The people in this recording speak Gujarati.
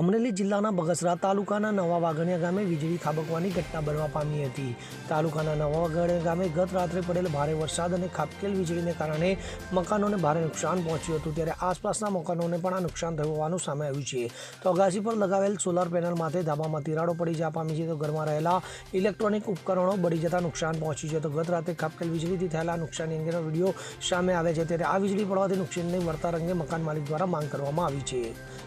અમરેલી જિલ્લાના બગસરા તાલુકાના નવા વાઘણિયા ગામે વીજળી ખાબકવાની ઘટના બનવા પામી હતી. તાલુકાના નવા વાઘણિયા ગામે ગત રાત્રે પડેલ ભારે વરસાદ અને ખાબકેલ વીજળીને કારણે મકાનોને ભારે નુકસાન પહોંચ્યું હતું. ત્યારે આસપાસના મકાનોને પણ આ નુકસાન થયું હોવાનું સામે આવ્યું છે. તો અગાસી પર લગાવેલ સોલાર પેનલ માથે ધાબામાં તિરાડો પડી જવા પામી છે તો ઘરમાં રહેલા ઇલેક્ટ્રોનિક ઉપકરણો બળી જતા નુકસાન પહોંચ્યું છે. તો ગત રાત્રે ખાબકેલ વીજળીથી થયેલા નુકસાની અંગેનો વીડિયો સામે આવે છે. ત્યારે આ વીજળી પડવાથી નુકસાનની વળતર અંગે મકાન માલિક દ્વારા માંગ કરવામાં આવી છે.